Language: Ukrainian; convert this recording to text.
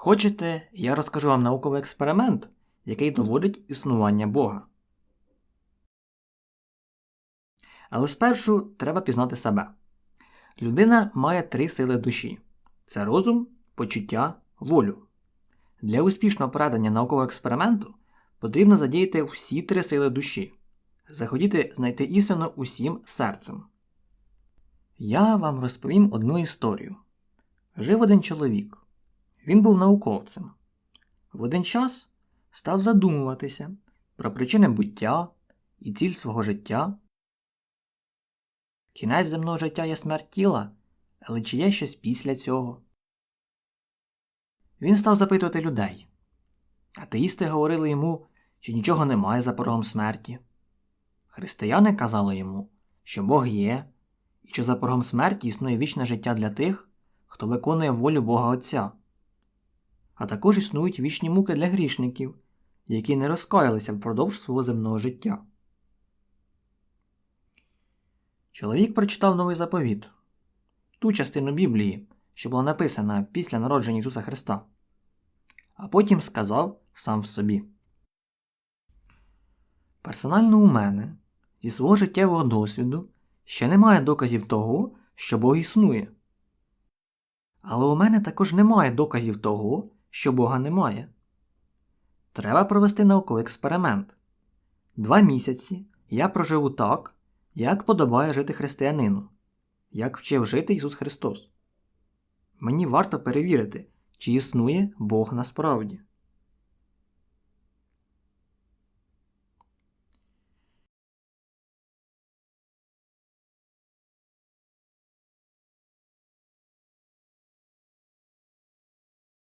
Хочете, я розкажу вам науковий експеримент, який доводить існування Бога. Але спершу треба пізнати себе. Людина має три сили душі: це розум, почуття, волю. Для успішного проведення наукового експерименту потрібно задіяти всі три сили душі, захотіти знайти істину усім серцем. Я вам розповім одну історію. Жив один чоловік. Він був науковцем. В один час став задумуватися про причини буття і ціль свого життя. Кінець земного життя є смерть тіла, але чи є щось після цього? Він став запитувати людей. Атеїсти говорили йому, що нічого немає за порогом смерті. Християни казали йому, що Бог є, і що за порогом смерті існує вічне життя для тих, хто виконує волю Бога Отця. А також існують вічні муки для грішників, які не розкаялися впродовж свого земного життя. Чоловік прочитав новий заповіт, ту частину Біблії, що була написана після народження Ісуса Христа, а потім сказав сам собі. Персонально у мене зі свого життєвого досвіду ще немає доказів того, що Бог існує. Але у мене також немає доказів того, що Бога немає. Треба провести науковий експеримент. Два місяці я проживу так, як подобає жити християнину, як вчив жити Ісус Христос. Мені варто перевірити, чи існує Бог насправді.